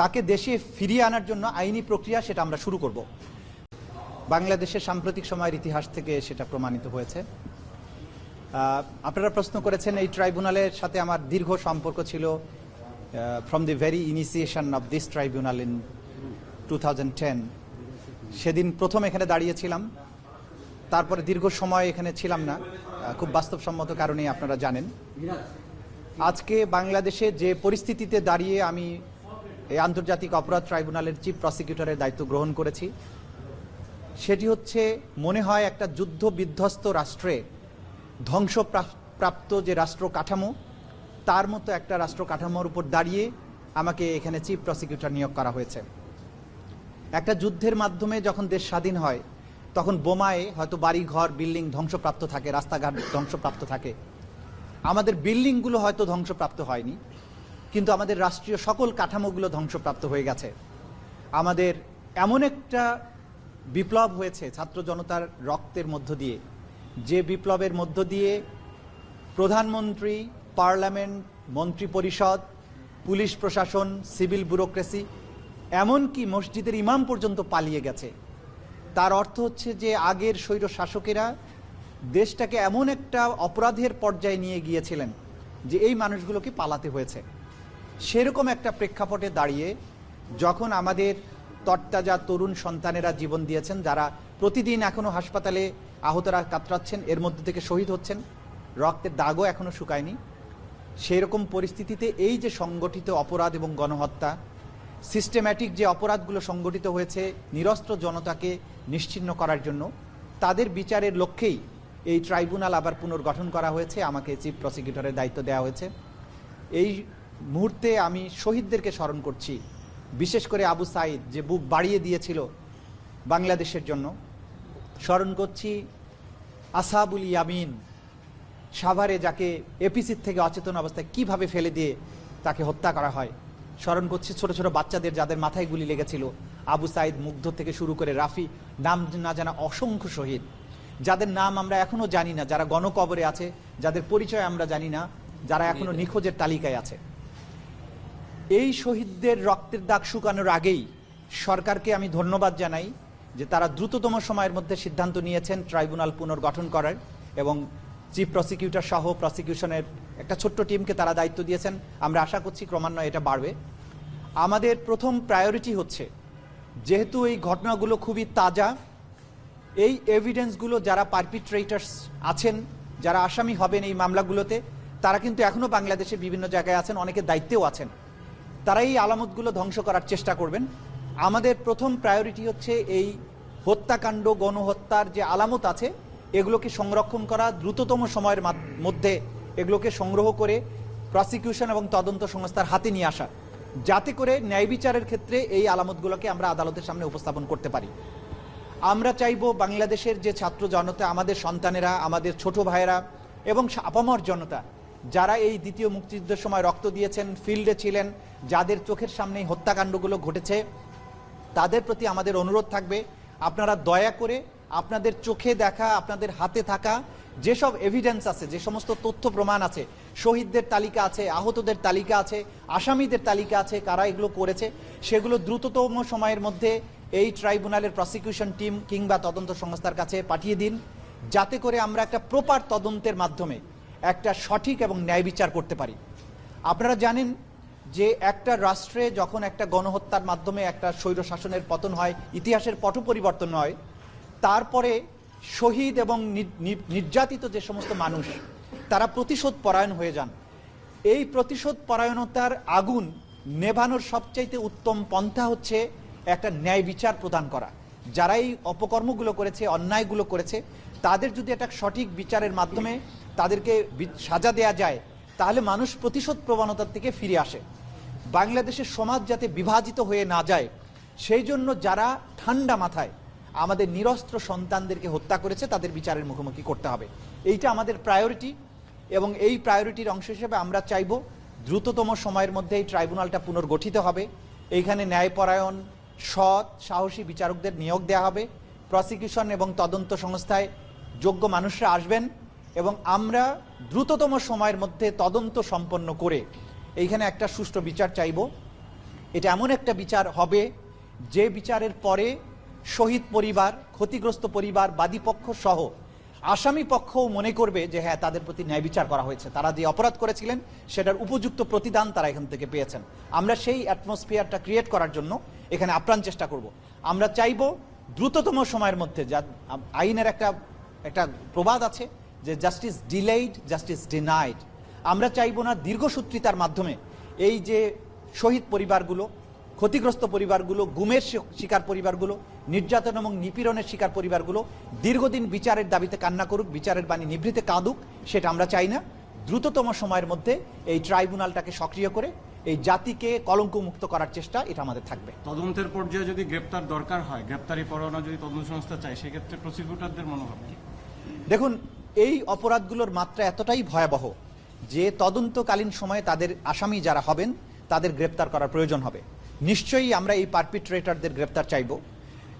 তাকে দেশে ফিরিয়ে আনার জন্য আইনি প্রক্রিয়া সেটা আমরা শুরু করব। বাংলাদেশের সাম্প্রতিক সময়ের ইতিহাস থেকে সেটা প্রমাণিত হয়েছে। আপনারা প্রশ্ন করেছেন, এই ট্রাইব্যুনালের সাথে আমার দীর্ঘ সম্পর্ক ছিল from the very initiation of this tribunal in to সেদিন প্রথম এখানে দাঁড়িয়েছিলাম, তারপরে দীর্ঘ সময় এখানে ছিলাম না খুব বাস্তবসম্মত কারণেই আপনারা জানেন। আজকে বাংলাদেশে যে পরিস্থিতিতে দাঁড়িয়ে আমি এই আন্তর্জাতিক অপরাধ ট্রাইব্যুনালের চিফ প্রসিকিউটরের দায়িত্ব গ্রহণ করেছি। সেটি হচ্ছে, মনে হয় একটা যুদ্ধ বিধ্বস্ত রাষ্ট্রে ধ্বংসপ্রাপ্ত যে রাষ্ট্র কাঠামো, তার মতো একটা রাষ্ট্র কাঠামোর উপর দাঁড়িয়ে আমাকে এখানে চিফ প্রসিকিউটর নিয়োগ করা হয়েছে। একটা যুদ্ধের মাধ্যমে যখন দেশ স্বাধীন হয়, তখন বোমায় হয়তো বাড়ি, ঘর, বিল্ডিং ধ্বংসপ্রাপ্ত থাকে, রাস্তাঘাট ধ্বংসপ্রাপ্ত থাকে। আমাদের বিল্ডিংগুলো হয়তো ধ্বংসপ্রাপ্ত হয়নি। কিন্তু আমাদের রাষ্ট্রীয় সকল কাঠামোগুলো ধ্বংসপ্রাপ্ত হয়ে গেছে। আমাদের এমন একটা বিপ্লব হয়েছে ছাত্র জনতার রক্তের মধ্য দিয়ে। যে বিপ্লবের মধ্য দিয়ে প্রধানমন্ত্রী, পার্লামেন্ট মন্ত্রী পরিষদ পুলিশ প্রশাসন, সিভিল ব্যুরোক্রেসি, এমনকি মসজিদের ইমাম পর্যন্ত পালিয়ে গেছে। তার অর্থ হচ্ছে যে আগের স্বৈর শাসকেরা দেশটাকে এমন একটা অপরাধের পর্যায়ে নিয়ে গিয়েছিলেন যে এই মানুষগুলোকে পালাতে হয়েছে। সেরকম একটা প্রেক্ষাপটে দাঁড়িয়ে যখন আমাদের তরতাজা তরুণ সন্তানেরা জীবন দিয়েছেন, যারা প্রতিদিন এখনও হাসপাতালে আহতরা কাতরাচ্ছেন, এর মধ্যে থেকে শহীদ হচ্ছেন, রক্তের দাগও এখনও শুকায়নি। সেই রকম পরিস্থিতিতে এই যে সংগঠিত অপরাধ এবং গণহত্যা সিস্টেম্যাটিক যে অপরাধগুলো সংগঠিত হয়েছে নিরস্ত্র জনতাকে নিশ্চিহ্ন করার জন্য, তাদের বিচারের লক্ষ্যেই এই ট্রাইব্যুনাল আবার পুনর্গঠন করা হয়েছে। আমাকে চিফ প্রসিকিউটরের দায়িত্ব দেওয়া হয়েছে। এই মুহূর্তে আমি শহীদদেরকে স্মরণ করছি, বিশেষ করে আবু সাইদ, যে বুক বাড়িয়ে দিয়েছিল বাংলাদেশের জন্য। স্মরণ করছি আসাবুল ইয়ামিন সাভারে, যাকে এপিসির থেকে অচেতন অবস্থায় কীভাবে ফেলে দিয়ে তাকে হত্যা করা হয়। স্মরণ করছি ছোট ছোট বাচ্চাদের যাদের মাথায় গুলি লেগেছিল। আবু সাইদ মুগ্ধ থেকে শুরু করে রাফি, নাম না জানা অসংখ্য শহীদ, যাদের নাম আমরা এখনও জানি না, যারা গণকবরে আছে, যাদের পরিচয় আমরা জানি না, যারা এখনও নিখোঁজের তালিকায় আছে। এই শহীদদের রক্তের দাগ শুকানোর আগেই সরকারকে আমি ধন্যবাদ জানাই যে তারা দ্রুততম সময়ের মধ্যে সিদ্ধান্ত নিয়েছেন ট্রাইব্যুনাল পুনর্গঠন করার এবং চিফ প্রসিকিউটর সহ প্রসিকিউশনের একটা ছোট্ট টিমকে তারা দায়িত্ব দিয়েছেন। আমরা আশা করছি ক্রমান্বয়ে এটা বাড়বে। আমাদের প্রথম প্রায়োরিটি হচ্ছে, যেহেতু এই ঘটনাগুলো খুবই তাজা, এই এভিডেন্সগুলো যারা পারপিট্রেটার্স আছেন, যারা আসামি হবেন এই মামলাগুলোতে, তারা কিন্তু এখনও বাংলাদেশে বিভিন্ন জায়গায় আছেন, অনেকে দায়িত্বেও আছেন। তারা এই আলামতগুলো ধ্বংস করার চেষ্টা করবেন। আমাদের প্রথম প্রায়োরিটি হচ্ছে এই হত্যাকাণ্ড, গণহত্যার যে আলামত আছে, এগুলোকে সংরক্ষণ করা, দ্রুততম সময়ের মধ্যে এগুলোকে সংগ্রহ করে প্রসিকিউশন এবং তদন্ত সংস্থার হাতে নিয়ে আসা। যাতে করে ন্যায় বিচারের ক্ষেত্রে এই আলামতগুলোকে আমরা আদালতের সামনে উপস্থাপন করতে পারি। আমরা চাইব বাংলাদেশের যে ছাত্র জনতা, আমাদের সন্তানেরা, আমাদের ছোট ভাইয়েরা এবং আপামর জনতা যারা এই দ্বিতীয় মুক্তিযুদ্ধের সময় রক্ত দিয়েছেন, ফিল্ডে ছিলেন, যাদের চোখের সামনে হত্যাকাণ্ডগুলো ঘটেছে, তাদের প্রতি আমাদের অনুরোধ থাকবে, আপনারা দয়া করে আপনাদের চোখে দেখা, আপনাদের হাতে থাকা যেসব এভিডেন্স আছে, যে সমস্ত তথ্য প্রমাণ আছে, শহীদদের তালিকা আছে, আহতদের তালিকা আছে, আসামিদের তালিকা আছে, কারা এগুলো করেছে, সেগুলো দ্রুততম সময়ের মধ্যে এই ট্রাইব্যুনালের প্রসিকিউশন টিম কিংবা তদন্ত সংস্থার কাছে পাঠিয়ে দিন, যাতে করে আমরা একটা প্রপার তদন্তের মাধ্যমে একটা সঠিক এবং ন্যায় বিচার করতে পারি। আপনারা জানেন যে একটা রাষ্ট্রে যখন একটা গণহত্যার মাধ্যমে একটা স্বৈর শাসনের পতন হয়, ইতিহাসের পট পরিবর্তন হয়, তারপরে শহীদ এবং নির্যাতিত যে সমস্ত মানুষ, তারা প্রতিশোধ পরায়ণ হয়ে যান। এই প্রতিশোধ পরায়ণতার আগুন নেভানোর সবচাইতে উত্তম পন্থা হচ্ছে একটা ন্যায় বিচার প্রদান করা। যারা এই অপকর্মগুলো করেছে, অন্যায়গুলো করেছে, তাদের যদি একটা সঠিক বিচারের মাধ্যমে তাদেরকে সাজা দেয়া যায়, তাহলে মানুষ প্রতিশোধ প্রবণতার থেকে ফিরে আসে। বাংলাদেশের সমাজ যাতে বিভাজিত হয়ে না যায়, সেই জন্য যারা ঠান্ডা মাথায় আমাদের নিরস্ত্র সন্তানদেরকে হত্যা করেছে, তাদের বিচারের মুখোমুখি করতে হবে। এইটা আমাদের প্রায়োরিটি এবং এই প্রায়োরিটির অংশ হিসেবে আমরা চাইব দ্রুততম সময়ের মধ্যে এই ট্রাইব্যুনালটা পুনর্গঠিত হবে। এইখানে ন্যায়পরায়ণ সৎ, সাহসী বিচারকদের নিয়োগ দেওয়া হবে। প্রসিকিউশন এবং তদন্ত সংস্থায় যোগ্য মানুষরা আসবেন এবং আমরা দ্রুততম সময়ের মধ্যে তদন্ত সম্পন্ন করে এইখানে একটা সুষ্ঠু বিচার চাইব। এটা এমন একটা বিচার হবে যে বিচারের পরে শহীদ পরিবার, ক্ষতিগ্রস্ত পরিবার বাদীপক্ষ সহ আসামি পক্ষও মনে করবে যে হ্যাঁ তাদের প্রতি ন্যায় বিচার করা হয়েছে। তারা যে অপরাধ করেছিলেন, সেটার উপযুক্ত প্রতিদান তারা এখান থেকে পেয়েছেন। আমরা সেই অ্যাটমসফিয়ারটা ক্রিয়েট করার জন্য এখানে আপ্রাণ চেষ্টা করব। আমরা চাইব দ্রুততম সময়ের মধ্যে যা আইনের একটা একটা প্রবাদ আছে যে জাস্টিস ডিলেইড জাস্টিস ডিনাইড আমরা চাইব না দীর্ঘসূত্রিতার মাধ্যমে এই যে শহীদ পরিবারগুলো ক্ষতিগ্রস্ত পরিবারগুলো গুমের শিকার পরিবারগুলো নির্যাতন এবং নিপীড়নের শিকার পরিবারগুলো দীর্ঘদিন বিচারের দাবিতে কান্না করুক বিচারের বাণী নিভৃতে কাঁদুক সেটা আমরা চাই না। দ্রুততম সময়ের মধ্যে এই ট্রাইব্যুনালটাকে সক্রিয় করে এই জাতিকে কলঙ্কমুক্ত করার চেষ্টা এটা আমাদের থাকবে। তদন্তের পর্যায়ে যদি গ্রেপ্তার দরকার হয় গ্রেপ্তারি পরোয়ানা যদি তদন্ত সংস্থা চায় সেক্ষেত্রে প্রসিকিউটরদের মনোভাব কি? দেখুন এই অপরাধগুলোর মাত্রা এতটাই ভয়াবহ যে তদন্তকালীন সময়ে তাদের আসামি যারা হবেন তাদের গ্রেপ্তার করার প্রয়োজন হবে। নিশ্চয়ই আমরা এই পারপিট্রেটরদের গ্রেপ্তার চাইব।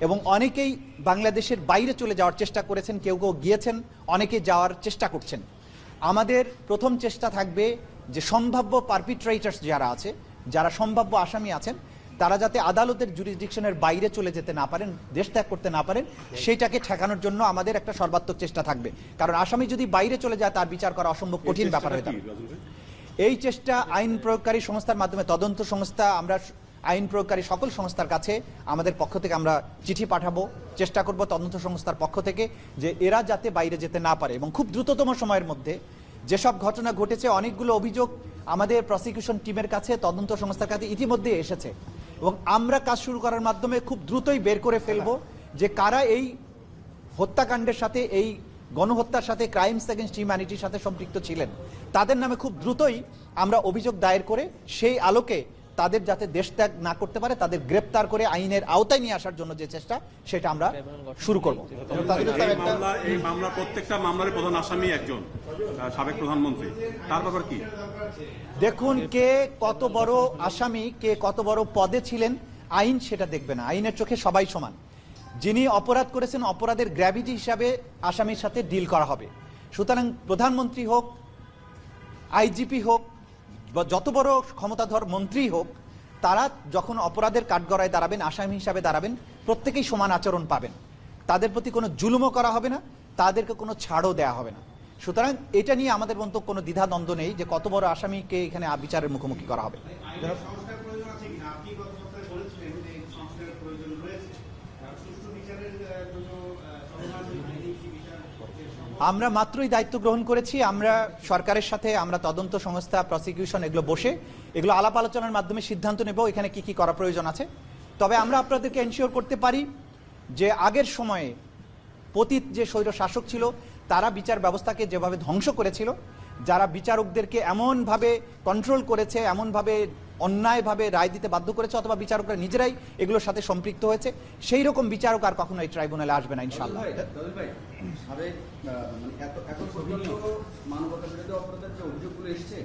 এবং অনেকেই বাংলাদেশের বাইরে চলে যাওয়ার চেষ্টা করেছেন কেউ কেউ গিয়েছেন অনেকে যাওয়ার চেষ্টা করছেন। আমাদের প্রথম চেষ্টা থাকবে যে সম্ভাব্য পারপিট্রেটার্স যারা আছে যারা সম্ভাব্য আসামি আছেন তারা যাতে আদালতের জুরিসডিকশনের বাইরে চলে যেতে না পারেন দেশ ত্যাগ করতে না পারেন সেইটাকে ঠেকানোর জন্য আমাদের একটা সর্বাত্মক চেষ্টা থাকবে। কারণ আসামি যদি বাইরে চলে যায় তার বিচার করা অসম্ভব কঠিন ব্যাপার হয়ে যাবে এই চেষ্টা আইন প্রয়োগকারী সংস্থার মাধ্যমে তদন্ত সংস্থা আমরা আইন প্রয়োগকারী সকল সংস্থার কাছে আমাদের পক্ষ থেকে আমরা চিঠি পাঠাবো, চেষ্টা করব তদন্ত সংস্থার পক্ষ থেকে যে এরা যাতে বাইরে যেতে না পারে এবং খুব দ্রুততম সময়ের মধ্যে যেসব ঘটনা ঘটেছে, অনেকগুলো অভিযোগ আমাদের প্রসিকিউশন টিমের কাছে, তদন্ত সংস্থার কাছে ইতিমধ্যে এসেছে এবং আমরা কাজ শুরু করার মাধ্যমে খুব দ্রুতই বের করে ফেলব যে কারা এই হত্যাকাণ্ডের সাথে, এই গণহত্যার সাথে ক্রাইমস এগেনস্ট হিউম্যানিটির সাথে সম্পৃক্ত ছিলেন। তাদের নামে খুব দ্রুতই আমরা অভিযোগ দায়ের করে সেই আলোকে তাদের যাতে দেশ ত্যাগ না করতে পারে তাদের গ্রেপ্তার করে আইনের আওতায় নিয়ে আসার জন্য যে চেষ্টা সেটা আমরা শুরু করব। এই মামলা প্রত্যেকটা মামলার প্রধান আসামি একজন সাবেক প্রধানমন্ত্রী। তার ব্যাপার কি? দেখুন কে কত বড় আসামি কে কত বড় পদে ছিলেন আইন সেটা দেখবে না। আইনের চোখে সবাই সমান। যিনি অপরাধ করেছেন অপরাধের গ্র্যাভিটি হিসাবে আসামির সাথে ডিল করা হবে। সুতরাং প্রধানমন্ত্রী হোক আইজিপি হোক যত বড় ক্ষমতাধর মন্ত্রী হোক, তারা যখন অপরাধের কাঠগড়ায় দাঁড়াবেন, আসামি হিসাবে দাঁড়াবেন, প্রত্যেকেই সমান আচরণ পাবেন। তাদের প্রতি কোনো জুলুমও করা হবে না, তাদেরকে কোনো ছাড়ও দেওয়া হবে না। সুতরাং এটা নিয়ে আমাদের মন্তব্য কোনো দ্বিধাদ্বন্দ্ব নেই যে কত বড় আসামিকে এখানে বিচারের মুখোমুখি করা হবে সংস্কার প্রয়োজন আছে কিনা আপনি গত সপ্তাহে বলেছিলেন যে এই সংস্কারের প্রয়োজন রয়েছে আর সুষ্ঠু বিচারের আহ, জন্য আহ, চলমান আইনি কি বিচার আমরা মাত্রই দায়িত্ব গ্রহণ করেছি, আমরা সরকারের সাথে, আমরা তদন্ত সংস্থা প্রসিকিউশন এগুলো বসে, এগুলো আলাপ আলোচনার মাধ্যমে সিদ্ধান্ত নেব এখানে কি কি করা প্রয়োজন আছে। তবে আমরা আপনাদেরকে এনশিওর করতে পারি যে আগের সময়ে পতীত যে স্বৈর শাসক ছিল, তারা বিচার ব্যবস্থাকে যেভাবে ধ্বংস করেছিল, যারা বিচারকদেরকে এমনভাবে কন্ট্রোল করেছে, এমনভাবে অন্যায়ভাবে রায় দিতে বাধ্য করেছে অথবা বিচারকরা নিজেরাই এগুলোর সাথে সম্পৃক্ত হয়েছে সেই রকম বিচারক আর কখনো এই ট্রাইব্যুনালে আসবে না ইনশাল্লাহ আহ, মানে এত এখন পর্যন্ত মানবতা বিরোধী অপরাধের যে অভিযোগগুলো এসছে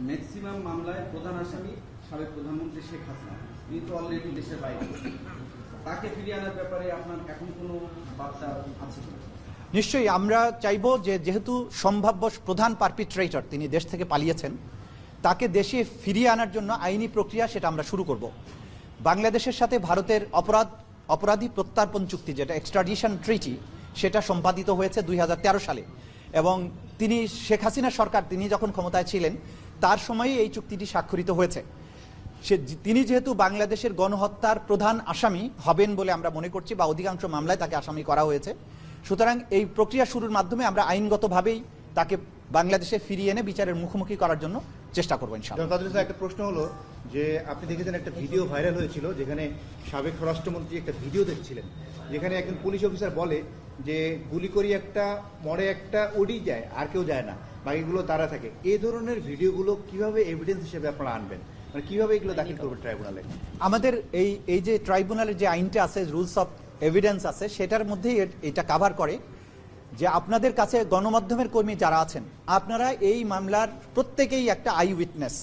ম্যাক্সিমাম মামলায় প্রধান আসামি সাবেক প্রধানমন্ত্রী শেখ হাসিনা। তিনি তো অলরেডি দেশের বাইরে। তাকে ফিরিয়ে আনার ব্যাপারে আপনার এখন কোনো বার্তা আছে নিশ্চয়ই আমরা চাইব যে যেহেতু সম্ভাব্য প্রধান পারপিট্রেটর তিনি দেশ থেকে পালিয়েছেন তাকে দেশে ফিরিয়ে আনার জন্য আইনি প্রক্রিয়া সেটা আমরা শুরু করব। বাংলাদেশের সাথে ভারতের অপরাধ, অপরাধী প্রত্যার্পণ চুক্তি যেটা এক্সট্রাডিশন ট্রিটি সেটা সম্পাদিত হয়েছে দুই হাজার তেরো সালে। এবং তিনি শেখ হাসিনা সরকার, তিনি যখন ক্ষমতায় ছিলেন, তার সময়ে এই চুক্তিটি স্বাক্ষরিত হয়েছে। সে তিনি যেহেতু বাংলাদেশের গণহত্যার প্রধান আসামি হবেন বলে আমরা মনে করছি বা অধিকাংশ মামলায় তাকে আসামি করা হয়েছে, সুতরাং এই প্রক্রিয়া শুরুর মাধ্যমে আমরা আইনগতভাবেই তাকে বাংলাদেশে ফিরিয়ে এনে বিচারের মুখোমুখি করার জন্য চেষ্টা করব ইনশাআল্লাহ। তাদের সাথে একটা প্রশ্ন হলো যে আপনি দেখেছেন একটা ভিডিও ভাইরাল হয়েছিল যেখানে সাবেক স্বরাষ্ট্রমন্ত্রী একটা ভিডিও দেখছিলেন যেখানে একজন পুলিশ অফিসার বলে যে গুলি করি একটা মরে একটা ওডি যায় আর কেউ যায় না বাকিগুলো তারা থাকে। এই ধরনের ভিডিওগুলো কীভাবে এভিডেন্স হিসেবে আপনারা আনবেন? মানে কীভাবে এগুলো দাখিল করবেন ট্রাইব্যুনালে আমাদের এই এই যে ট্রাইব্যুনালের যে আইনটা আছে রুলস অফ এভিডেন্স আছে সেটার মধ্যেই এ- এটা কাভার করে। যে আপনাদের কাছে গণমাধ্যমের কর্মী যারা আছেন, আপনারা এই মামলার প্রত্যেকেই একটা আই উইটনেস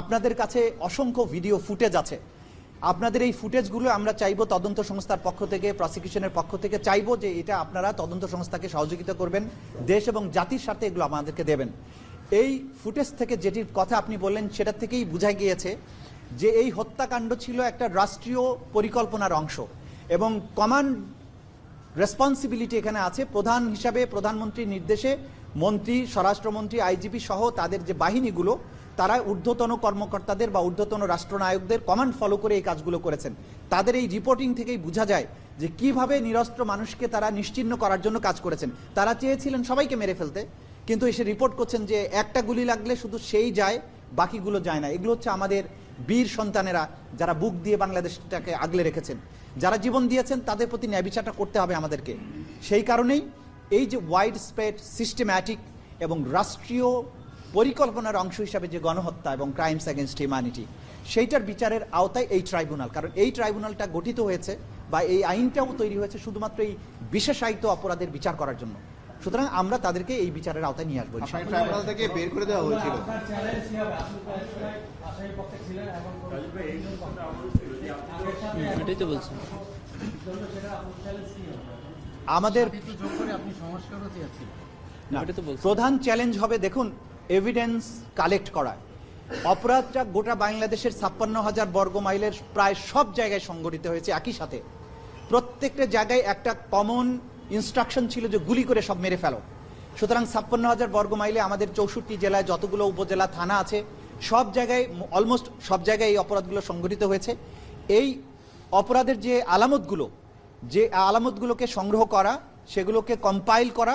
আপনাদের কাছে অসংখ্য ভিডিও ফুটেজ আছে। আপনাদের এই ফুটেজগুলো আমরা চাইব তদন্ত সংস্থার পক্ষ থেকে প্রসিকিউশনের পক্ষ থেকে চাইব যে এটা আপনারা তদন্ত সংস্থাকে সহযোগিতা করবেন, দেশ এবং জাতির সাথে এগুলো আমাদেরকে দেবেন। এই ফুটেজ থেকে যেটির কথা আপনি বললেন, সেটা থেকেই বোঝা গিয়েছে যে এই হত্যাকাণ্ড ছিল একটা রাষ্ট্রীয় পরিকল্পনার অংশ এবং কমান্ড রেসপন্সিবিলিটি এখানে আছে। প্রধান হিসাবে প্রধানমন্ত্রীর নির্দেশে মন্ত্রী, স্বরাষ্ট্রমন্ত্রী, আইজিপি সহ তাদের যে বাহিনীগুলো, তারা ঊর্ধ্বতন কর্মকর্তাদের বা ঊর্ধ্বতন রাষ্ট্রনায়কদের কমান্ড ফলো করে এই কাজগুলো করেছেন। তাদের এই রিপোর্টিং থেকেই বোঝা যায় যে কীভাবে নিরস্ত্র মানুষকে তারা নিশ্চিহ্ন করার জন্য কাজ করেছেন। তারা চেয়েছিলেন সবাইকে মেরে ফেলতে, কিন্তু এসে রিপোর্ট করছেন যে একটা গুলি লাগলে শুধু সেই যায়, বাকিগুলো যায় না। এগুলো হচ্ছে আমাদের বীর সন্তানেরা যারা বুক দিয়ে বাংলাদেশটাকে আগলে রেখেছেন। যারা জীবন দিয়েছেন তাদের প্রতি ন্যায় বিচারটা করতে হবে আমাদেরকে। সেই কারণেই এই যে ওয়াইড স্প্রেড সিস্টেম্যাটিক এবং রাষ্ট্রীয় পরিকল্পনার অংশ হিসাবে যে গণহত্যা এবং ক্রাইমস অ্যাগেনস্ট হিউম্যানিটি সেইটার বিচারের আওতায় এই ট্রাইব্যুনাল কারণ এই ট্রাইব্যুনালটা গঠিত হয়েছে বা এই আইনটাও তৈরি হয়েছে শুধুমাত্র এই বিশেষায়িত অপরাধের বিচার করার জন্য। সুতরাং আমরা তাদেরকে এই বিচারের আওতায় নিয়ে আসব ট্রাইব্যুনাল থেকে বের করে দেওয়া হয়েছিল। এটাই তো বলছি। আমাদের। প্রধান চ্যালেঞ্জ হবে দেখুন এভিডেন্স কালেক্ট করা। অপরাধটা গোটা বাংলাদেশের ছাপ্পান্ন হাজার বর্গ মাইলের প্রায় সব জায়গায় সংগঠিত হয়েছে একই সাথে। প্রত্যেকটা জায়গায় একটা কমন ইনস্ট্রাকশন ছিল যে গুলি করে সব মেরে ফেলো। সুতরাং ছাপ্পান্ন হাজার বর্গ মাইলে আমাদের চৌষট্টি জেলায় যতগুলো উপজেলা থানা আছে সব জায়গায় অলমোস্ট সব জায়গায় এই অপরাধগুলো সংগঠিত হয়েছে। এই অপরাধের যে আলামতগুলো, যে আলামতগুলোকে সংগ্রহ করা, সেগুলোকে কম্পাইল করা,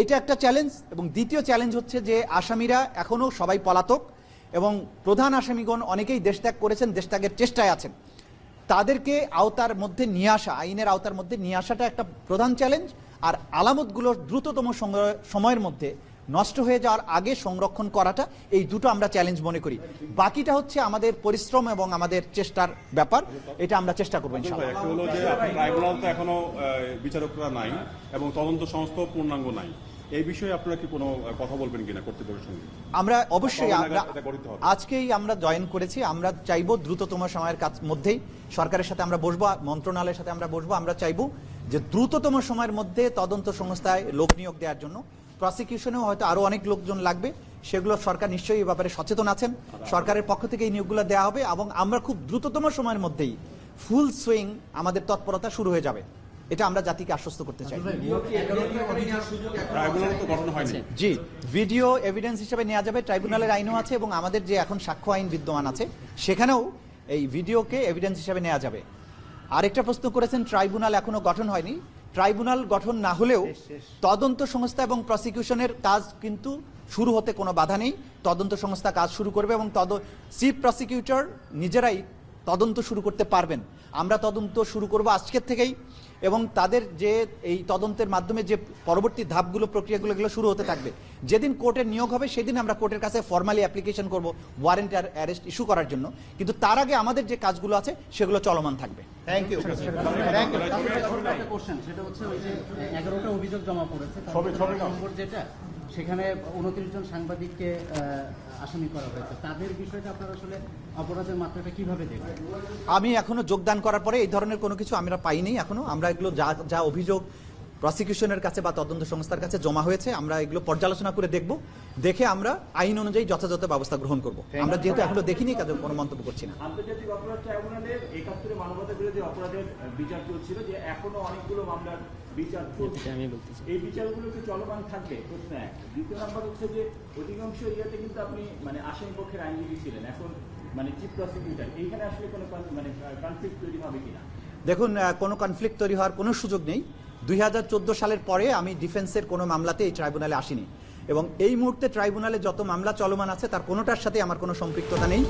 এটা একটা চ্যালেঞ্জ এবং দ্বিতীয় চ্যালেঞ্জ হচ্ছে যে আসামিরা এখনও সবাই পলাতক এবং প্রধান আসামিগণ অনেকেই দেশত্যাগ করেছেন, দেশত্যাগের চেষ্টায় আছেন। তাদেরকে আওতার মধ্যে নিয়ে আসা, আইনের আওতার মধ্যে নিয়ে আসাটা একটা প্রধান চ্যালেঞ্জ আর আলামতগুলো দ্রুততম সময়ের মধ্যে নষ্ট হয়ে যাওয়ার আগে সংরক্ষণ করাটা এই দুটো আমরা চ্যালেঞ্জ মনে করি। বাকিটা হচ্ছে আমাদের পরিশ্রম এবং আমাদের চেষ্টার ব্যাপার। এটা আমরা চেষ্টা করব ট্রাইব্যুনাল তো এখনও বিচারকরা নাই এবং তদন্ত সংস্থা পূর্ণাঙ্গ নাই। এই বিষয়ে আপনারা কি কোনো কথা বলবেন কিনা কর্তৃপক্ষের সঙ্গে? আমরা অবশ্যই আমরা? আজকেই আমরা জয়েন করেছি। আমরা চাইব দ্রুততম সময়ের কাজ মধ্যেই সরকারের সাথে আমরা বসবো মন্ত্রণালয়ের সাথে আমরা বসবো। আমরা চাইব যে দ্রুততম সময়ের মধ্যে তদন্ত সংস্থায় লোক নিয়োগ দেওয়ার জন্য প্রসিকিউশনেও হয়তো আরও অনেক লোকজন লাগবে। সেগুলো সরকার নিশ্চয়ই এই ব্যাপারে সচেতন আছেন। সরকারের পক্ষ থেকে এই নিয়োগগুলো দেওয়া হবে এবং আমরা খুব দ্রুততম সময়ের মধ্যেই ফুল সুইং আমাদের তৎপরতা শুরু হয়ে যাবে। এটা আমরা জাতিকে আশ্বস্ত করতে চাই। ট্রাইব্যুনাল তো গঠন হয়নি। জি ভিডিও এভিডেন্স হিসেবে নেওয়া যাবে ট্রাইব্যুনালের আইনও আছে এবং আমাদের যে এখন সাক্ষ্য আইন বিদ্যমান আছে সেখানেও এই ভিডিওকে এভিডেন্স হিসেবে নেওয়া যাবে। আরেকটা প্রশ্ন করেছেন ট্রাইব্যুনাল এখনও গঠন হয়নি। ট্রাইব্যুনাল গঠন না হলেও তদন্ত সংস্থা এবং প্রসিকিউশনের কাজ কিন্তু শুরু হতে কোনো বাধা নেই। তদন্ত সংস্থা কাজ শুরু করবে এবং তদ চিফ প্রসিকিউটর নিজেরাই তদন্ত শুরু করতে পারবেন আমরা তদন্ত শুরু করব আজকের থেকেই এবং তাদের যে এই তদন্তের মাধ্যমে যে পরবর্তী ধাপগুলো প্রক্রিয়াগুলো এগুলো শুরু হতে থাকবে যেদিন কোর্টের নিয়োগ হবে সেদিন আমরা কোর্টের কাছে ফর্মালি অ্যাপ্লিকেশন করব ওয়ারেন্ট আর অ্যারেস্ট ইস্যু করার জন্য কিন্তু তার আগে আমাদের যে কাজগুলো আছে সেগুলো চলমান থাকবে থ্যাংক ইউ থ্যাংক ইউ সেটা হচ্ছে ওই যে অভিযোগ জমা পড়েছে যেটা সেখানে উনত্রিশ জন সাংবাদিককে আসামি করা হয়েছে। তাদের বিষয়টা আপনারা আসলে অপরাধের মাত্রাটা কীভাবে দেখবেন? আমি এখনও যোগদান করার পরে এই ধরনের কোনো কিছু আমরা পাইনি এখনও। আমরা এগুলো যা যা অভিযোগ প্রসিকিউশনের কাছে বা তদন্ত সংস্থার কাছে জমা হয়েছে। আমরা এগুলো পর্যালোচনা করে দেখব। দেখে আমরা আইন অনুযায়ী যথাযথ ব্যবস্থা গ্রহণ করব। আমরা যেহেতু এখনও দেখিনি কাজে কোনো মন্তব্য করছি না। আন্তর্জাতিক অপরাধ ট্রাইব্যুনালের একাত্তরে মানবতা বিরোধী অপরাধের বিচার চলছিল যে এখনও অনেকগুলো মামলার বিচার চলছে। আমি বলতেছি। এই বিচারগুলো কি চলমান থাকবে প্রশ্ন এক। দ্বিতীয় নম্বর হচ্ছে যে অধিকাংশ ইয়েতে কিন্তু আপনি মানে আসামি পক্ষের আইনজীবী ছিলেন। এখন মানে চিফ প্রসিকিউটর এইখানে আসলে কোনো মানে কনফ্লিক্ট তৈরি হবে কিনা? দেখুন কোনো কনফ্লিক্ট তৈরি হওয়ার কোনো সুযোগ নেই। দুই হাজার চোদ্দ সালের পরে আমি ডিফেন্সের কোনো মামলাতে এই ট্রাইব্যুনালে আসিনি। এবং এই মুহূর্তে ট্রাইব্যুনালে যত মামলা চলমান আছে, তার কোনোটার সাথে আমার কোনো সম্পৃক্ততা নেই।